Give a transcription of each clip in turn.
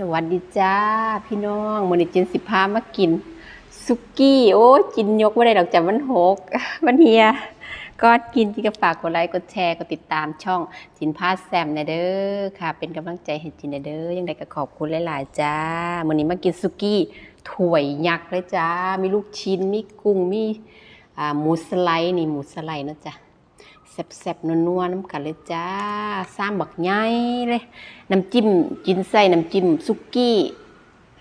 สวัสดีจ้าพี่น้องมื้อนี้จินสิพามากินซุกี้ โอ้ยกินยกบ่ได้ดอกจ้ะมันหกมันเฮียก็กินที่ก็ฝากกดไลค์กดแชร์กดติดตามช่องจินพาแซมนะเด้อค่ะ เป็นกำลังใจให้จินนะเด้อยังไงก็ขอบคุณหลาย ๆ จ้ามื้อนี้มากินซุกี้ถ้วยยักษ์เลยจ้า มีลูกชิ้นมีกุ้งมีหมูสไลด์นี่หมูสไลด์นะจ๊ะ แซ่บๆนัวๆน้ำกันเลยจ้าซ้ำบักใหญ่เลยน้ำจิ้มกินไส้น้ำจิ้มซุกี้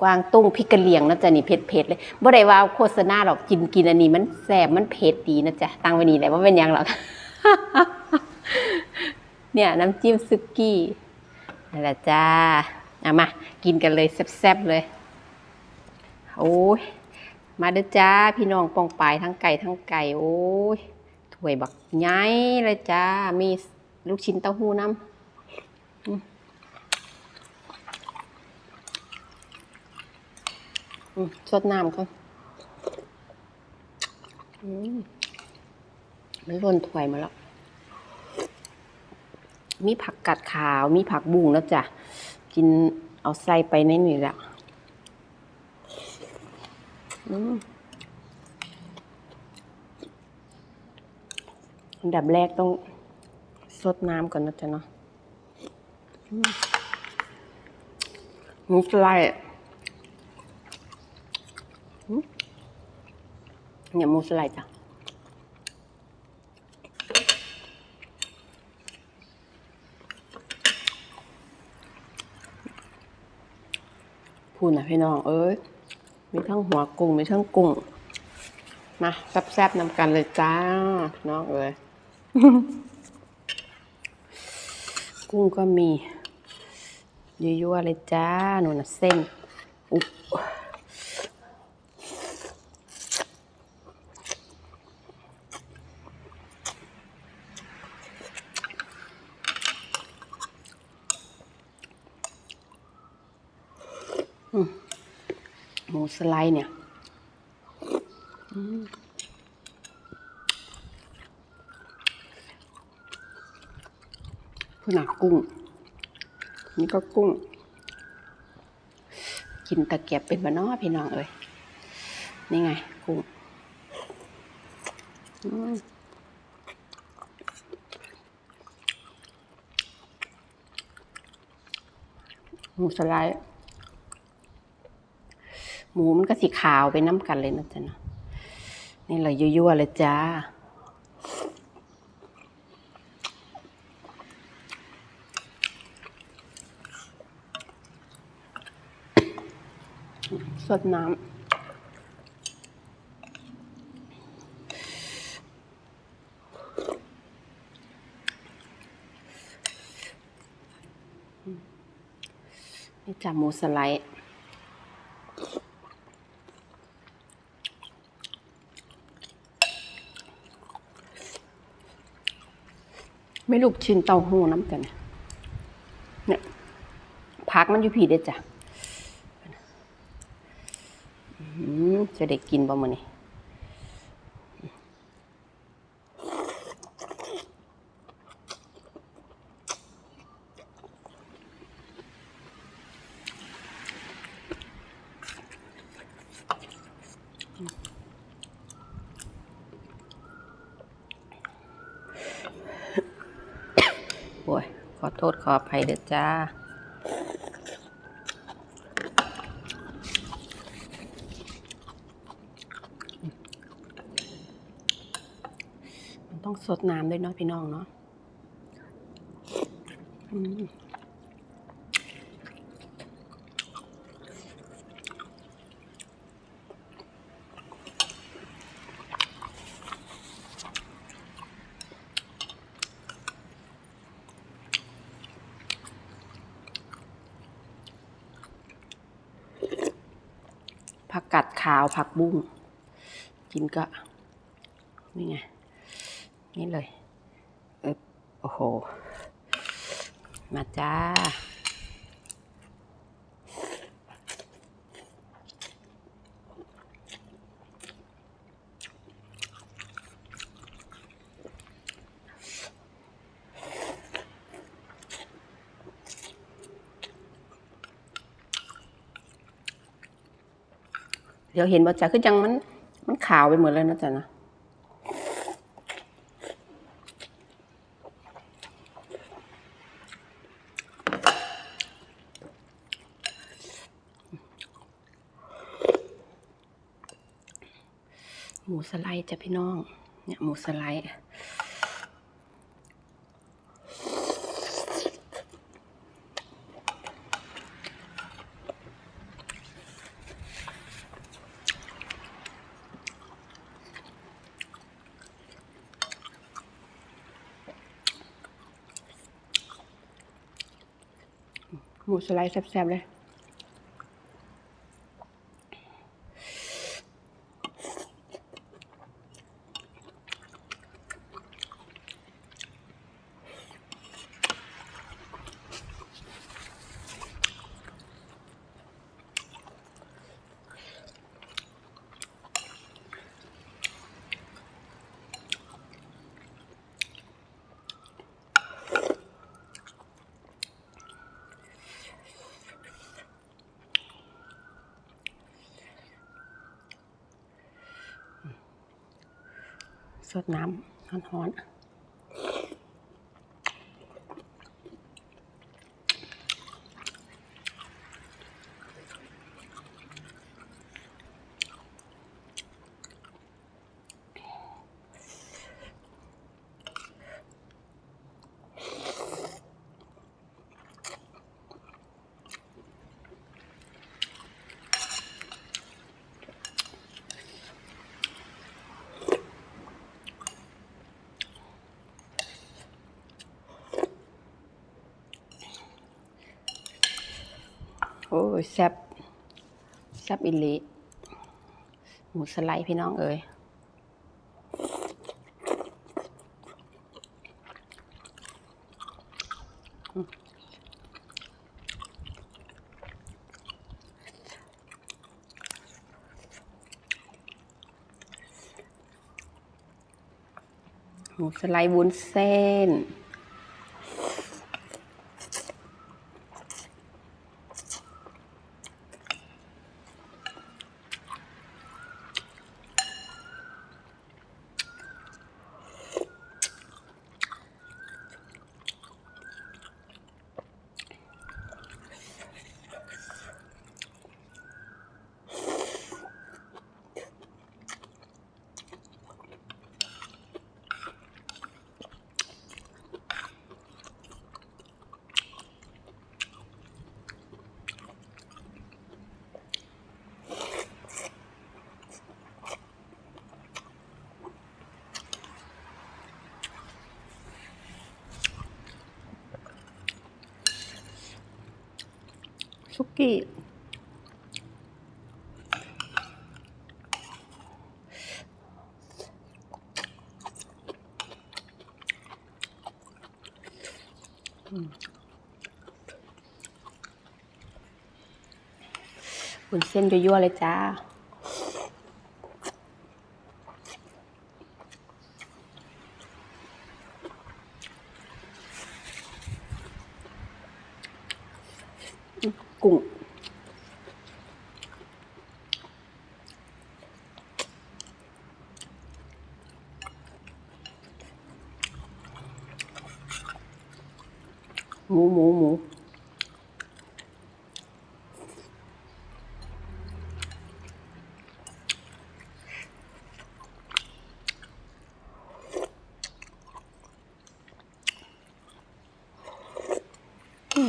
กวางตุ้งพริกกะเหรี่ยงนะจ๊ะนี่เผ็ดๆเลยบ่ได้ว่าโฆษณาหรอกกินกินอันนี้มันแซ่บมันเผ็ดดีนะจ๊ะตั้งไว้นี่แหละว่าเป็นยังหรอกเนี่ยน้ำจิ้มซุกี้นั่นแหละจ้าเอามากินกันเลยแซ่บๆเลยโอ้ยมาเด้อจ้าพี่น้องปองปายทั้งไก่ทั้งไก่โอ้ย ถ้วยบักใหญ่เลยจ้า มีลูกชิ้นเต้าหู้น้ำสดน้ำก่อนอืมมันล้นถ้วยมาแล้ว มีผักกัดขาว มีผักบุ้งแล้วจ้ะ กินเอาใส่ไปในนี่แหละ อืม อันดับแรกต้องซดน้ำก่อนนะจ๊ะเนาะมหมูสไลด์เนี่ยหมูสไลด์จ้ะพูดนะพี่น้องเอ้ยมีทั้งหัวกุ้งมีทั้งกุ้งมาแซบๆนำกันเลยจ้า น้องเอ้ย กุ้งก็มียั่วๆเลยจ้าหนูนะเส้น อุ๊บอืมหมูสไลด์เนี่ย ผู้หนักกุ้ง นี่ก็กุ้ง กินตะเกียบเป็นบะนอพี่น้องเอ้ยนี่ไง กุ้งหมูสไลด์หมูมันก็สีขาวไปน้ำกันเลยนะจ๊ะเนาะนี่เลยยั่วๆเลยจ้า สดน้ำนี่จ้ะหมูสไลด์ไม่ลูกชิ้นเต้าหู้น้ำกันเนี่ยเนี่ยพักมันอยู่ผีเด้จ้ะ อืม จะได้กินบ่มื้อนี้โอ้ยขอโทษขออภัยเด้อจ้า ต้องสดน้ำด้วยเนาะพี่น้องเนาะผักกัดขาวผักบุ้งกินก็นี่ไง นี่เลยอึ๊บโอ้โห มาจ้า เดี๋ยวเห็นว่าจ้าคือยังมัน มันขาวไปหมดเลยนะจ๊ะนะ สไลด์จ้ะพี่น้อง เนี่ยหมูสไลด์หมูสไลด์แซ่บๆเลย สดน้ำร้อนๆ อ้ยแซบแซบอิลิหมูสไลด์พี่น้องเอ้ยหมูสไลด์วุ้นเส้น กกี้หุ่นเส้นยั่วๆเลยจ้า กุ้ง หมูหมูหมู อื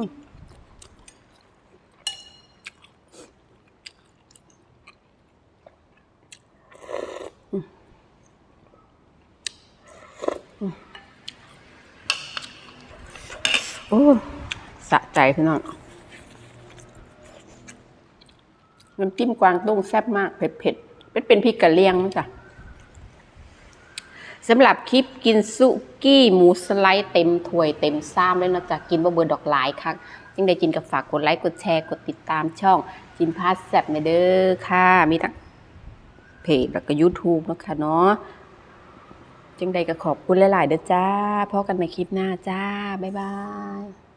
ม โอ้สะใจพี่น้องน้ำจิ้มกวางตุ้งแซ่บมากเผ็ดเผ็ดเป็นเป็นพริกกะเหรี่ยงจ๊ะสำหรับคลิปกินสุกี้หมูสไลด์เต็มถ้วยเต็มซ้ำเลยนะจ๊ะกินบ่เบิดดอกหลายครั้งยังได้กินกับฝากกดไลค์กดแชร์กดติดตามช่องจินพาสแซ่บในเด้อค่ะ มีทั้งเพจแล้วก็ YouTube นะคะเนาะ จังใดก็ขอบคุณหลาย ๆ เด้อจ้าพบกันใหม่คลิปหน้าจ้า บ๊ายบาย